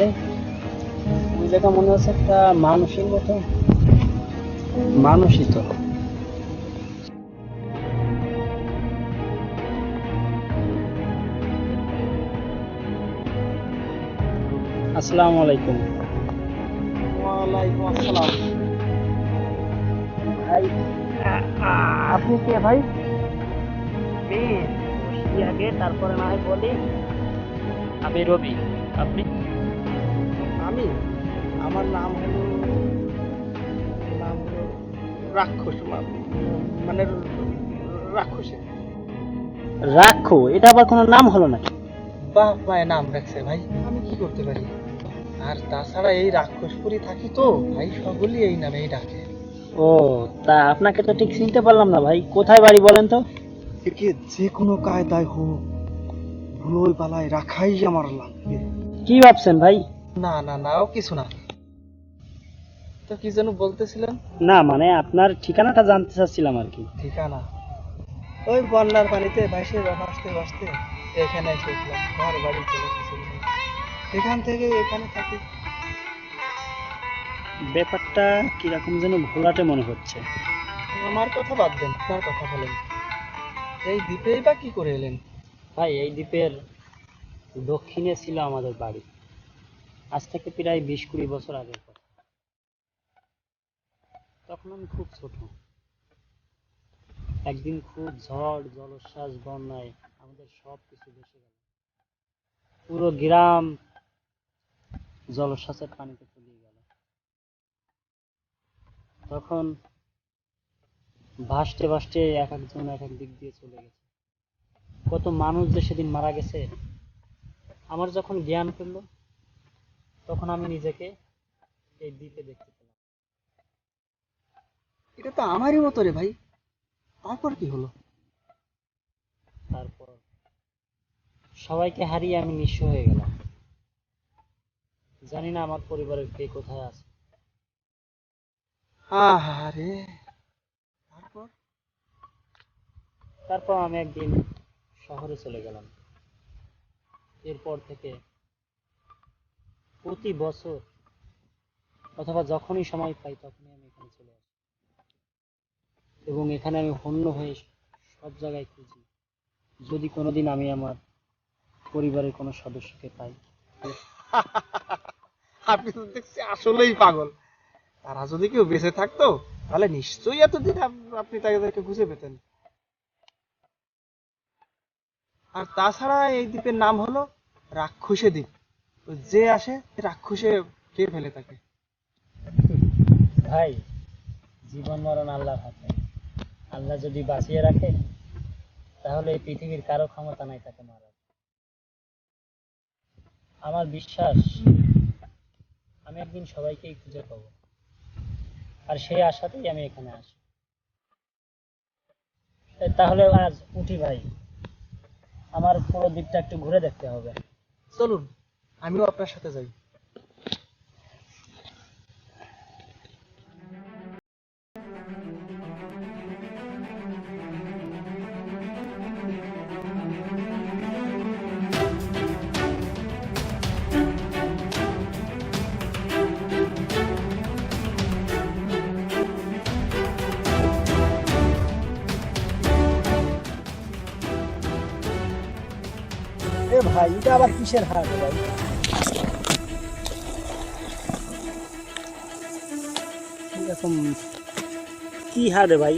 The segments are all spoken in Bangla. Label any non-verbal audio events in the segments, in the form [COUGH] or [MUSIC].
আরে ওই জায়গা মনে হচ্ছে একটা মানুষের মতো। মানুষই তো। আসসালামু আলাইকুম। ওয়ালাইকুম আসসালাম। ভাই আ- আ- আপনি কে ভাই? আগে তারপরে না হয় বলি। আমি রবি। আপনি? আমি? আমার নাম হলো নাম হলো রাক্ষস মানে রাক্ষসে। রাখো এটা আবার কোনো নাম হলো নাকি? বাপ মায়ের নাম রাখছে ভাই। আমি কি করতে পারি? আর তাছাড়া এই রাক্ষসপুরি থাকি তো ভাই সকলেই এই নামেই ডাকে। ও তা আপনাকে তো ঠিক চিনতে পারলাম না ভাই। কোথায় বাড়ি বলেন তো? একে যে কোনো কায়দায় হোক ভুলোই পালায় রাখাই আমার লাগবে। কি ভাবছেন ভাই? না না নাও কিছু না। তো কি যেন বলতেছিলেন? না মানে আপনার ঠিকানাটা জানতে চাচ্ছিলাম আর কি। ঠিকানা? ওই বন্যার পানিতে ভাসে ভাসতে ভাসতে এখানে এসেছিলাম ঘর বাড়ি চলে এসেছিলাম সেখান থেকে এখানে থাকি। ব্যাপারটা কীরকম যেন ভোলাটে মনে হচ্ছে। আমার কথা বাদ দেন আপনার কথা বলেন। এই দ্বীপেই বা কি করে এলেন? ভাই এই দ্বীপের দক্ষিণে ছিল আমাদের বাড়ি। আজ থেকে প্রায় বিশ কুড়ি বছর আগের কথা। তখন আমি খুব ছোট। একদিন খুব ঝড়, জলোচ্ছ্বাস, বন্যায় আমাদের সব কিছু ভেসে গেল। পুরো গ্রাম জলোচ্ছ্বাসের পানিতে তলিয়ে গেল। তখন ভাসতে ভাসতে এক একজন এক এক দিক দিয়ে চলে গেছে। কত মানুষ যে সেদিন মারা গেছে, আমার যখন জ্ঞান ফিরল তখন আমি নিজেকে এই দ্বীপে দেখতে পেলাম। এটা তো আমারই মতো রে ভাই। তারপর কি হলো? তারপর সবাইকে হারিয়ে আমি নিঃস্ব হয়ে গেলাম। জানি না আমার পরিবারের কে কোথায় আছে। আহারে। তারপর? তারপর আমি একদিন শহরে চলে গেলাম। এরপর থেকে প্রতি বছর, অথবা যখনই সময় পাই তখনই আমি এখানে চলে আসি। এবং এখানে আমি হন্য হয়ে সব জায়গায় খুঁজি। যদি কোনোদিন আমি আমার পরিবারের কোনো সদস্যকে পাই [LAUGHS] আপনি তো দেখছি আসলেই পাগল। তারা যদি কেউ বেঁচে থাকতো, তাহলে নিশ্চয়ই এতদিন আপ- আপনি তাদেরকে খুঁজে পেতেন। আর তাছাড়া এই দ্বীপের নাম হলো রাক্ষসে দ্বীপ। যে আসে রাক্ষসে খেয়ে ফেলে তাকে। ভাই জীবন মরণ আল্লাহর হাতে। আল্লাহ যদি বাঁচিয়ে রাখে তাহলে এই পৃথিবীর কারও ক্ষমতা নাই তাকে মারার। আমার বিশ্বাস আমি একদিন সবাইকেই খুঁজে পাবো। আর সেই আশাতেই আমি এখানে আসি। তাহলে আজ উঠি ভাই। আমার পুরো দ্বীপটা একটু ঘুরে দেখতে হবে। চলুন। আমিও আপনার সাথে যাই। এ ভাই এটা আবার কিসের হাট ভাই? এরকম কি হারে ভাই?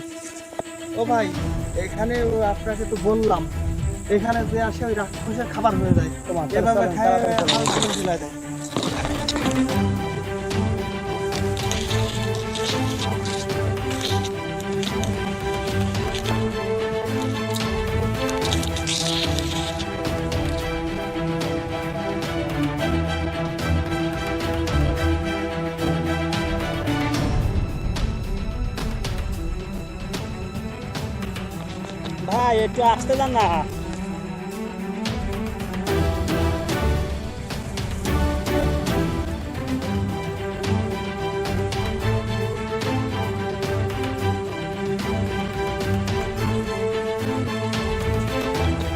ও ভাই এখানে আপনাকে তো বললাম এখানে যে আসে ওই রাক্ষসের খাবার হয়ে যায়। তোমার এভাবে খায় দেয় একটু আসতে যান না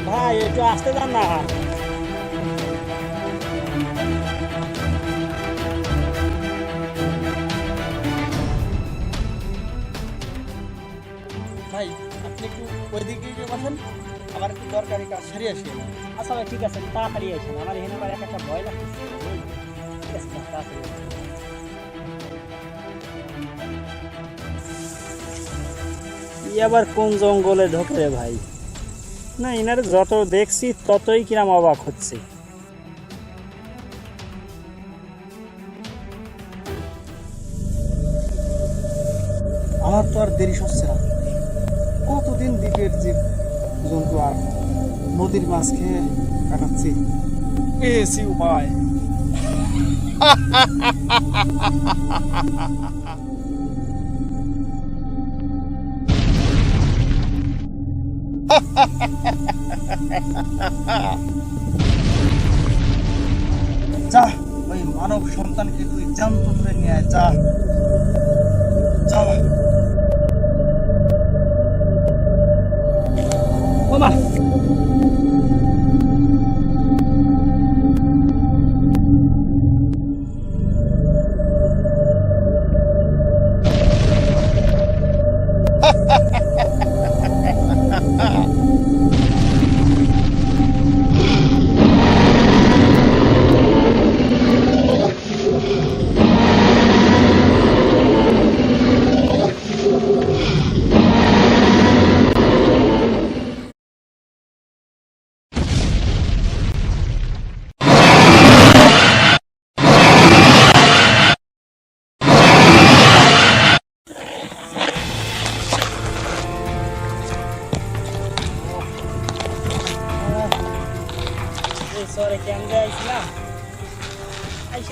ভাই একটু আসতে যান না আসেন আমার একটু দরকারি কাজ সেরে আসি আচ্ছা ভাই ঠিক আছে তাড়াতাড়ি আসেন। আমার এখানে আবার এক একটা ভয় লাগতেছে। ঠিক আছে তাড়াতাড়ি আবার কোন জঙ্গলে ঢোকে রে ভাই? না এনার যত দেখছি ততই কিরাম অবাক হচ্ছে। আমার তো আর দেরি হচ্ছে না। কতদিন দ্বীপের জীব জন্তু আর নদীর মাছ খেয়ে কাটাচ্ছি। পেয়েছি উপায়। যা, ওই মানব সন্তানকে তুই জ্যান্ত ধরে নিয়ে যা। যা। ওমা এই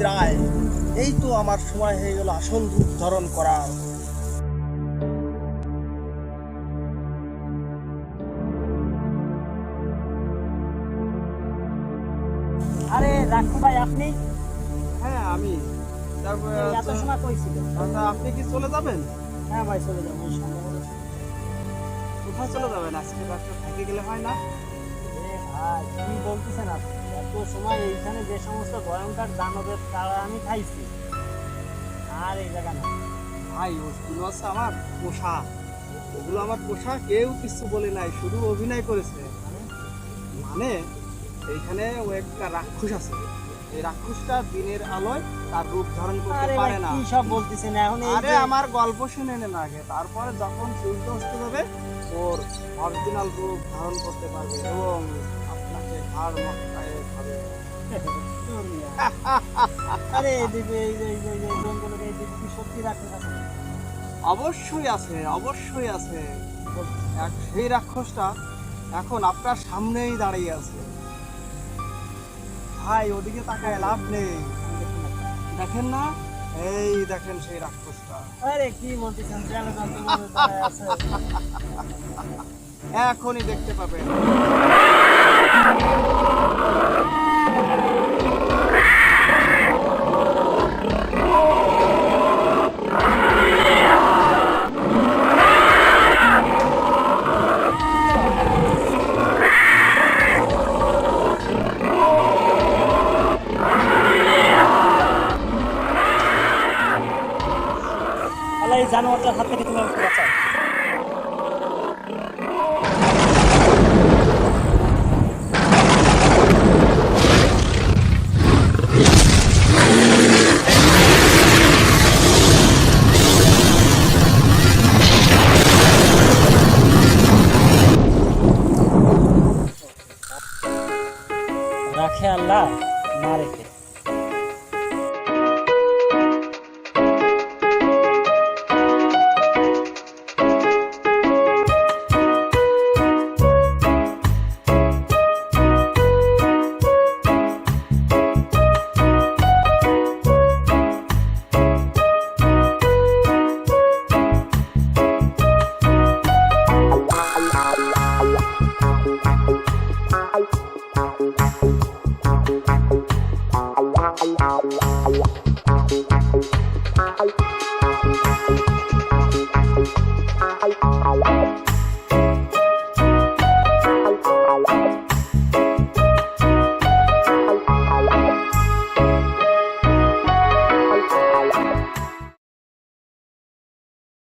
প্রায় এই তো আমার সময় হয়ে গেল আসল রূপ ধারণ করার। আরে রাখু ভাই আপনি? হ্যাঁ আমি। তারপরে এত সময় কইছিলেন আচ্ছা আপনি কি চলে যাবেন? হ্যাঁ ভাই চলে যাব কোথায় চলে যাবেন? আজকে থেকে গেলে হয় না। ভাই কি বলতেছেন আপনি? সময় এইখানে যে সমস্ত ভয়ঙ্কর দানবের তারা আমি খাইছি। আর এই জায়গা না। ভাই ওগুলো আছে আমার পোষা ওগুলো আমার পোষা কেউ কিছু বলে নাই শুধু অভিনয় করেছে। মানে এইখানে ও একটা রাক্ষস আছে। এই রাক্ষসটা দিনের আলোয় তার রূপ ধারণ করতে পারে না। কি সব বলতেছেন এখন আরে আমার গল্প শুনে নেন আগে। তারপরে যখন সূর্য অস্ত যাবে ওর অরিজিনাল রূপ ধারণ করতে পারবে এবং আপনাকে ঘাড় মটকায় আরে এই এই যে- এই যে- জঙ্গলের এই কি সত্যি রাক্ষস আছে অবশ্যই আছে অবশ্যই আছে। এক সেই রাক্ষসটা এখন আপনার সামনেই দাঁড়িয়ে আছে। ভাই ওদিকে তাকায় লাভ নেই। দেখেন না? এই দেখেন সেই রাক্ষসটা। আরে কি বলতেছেন এখনই দেখতে পাবেন। জানোয়ারটার হাত থেকে তুমি আমাকে বাঁচাও। রাখে আল্লাহ না রেখে।